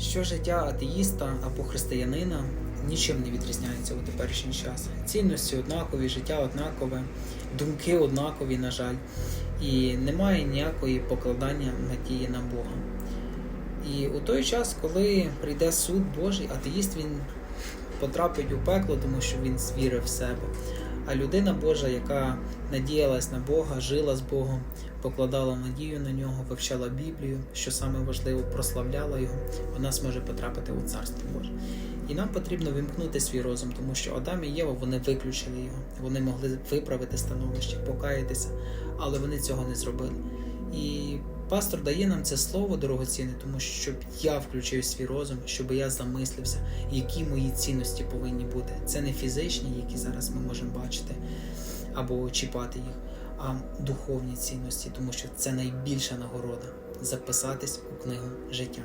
що життя атеїста або християнина нічим не відрізняється у теперішній час. Цінності однакові, життя однакове, думки однакові, на жаль, і немає ніякої покладання надії на Бога. І у той час, коли прийде суд Божий, атеїст він потрапить у пекло, тому що він звірив в себе. А людина Божа, яка надіялась на Бога, жила з Богом, покладала надію на нього, вивчала Біблію, що саме важливо, прославляла його, вона зможе потрапити у царство Боже. І нам потрібно вимкнути свій розум, тому що Адам і Єва вони виключили його. Вони могли виправити становище, покаятися, але вони цього не зробили. І пастор дає нам це слово дорогоцінне, тому що щоб я включив свій розум, щоб я замислився, які мої цінності повинні бути. Це не фізичні, які зараз ми можемо бачити або чіпати їх, а духовні цінності, тому що це найбільша нагорода записатись у книгу життя.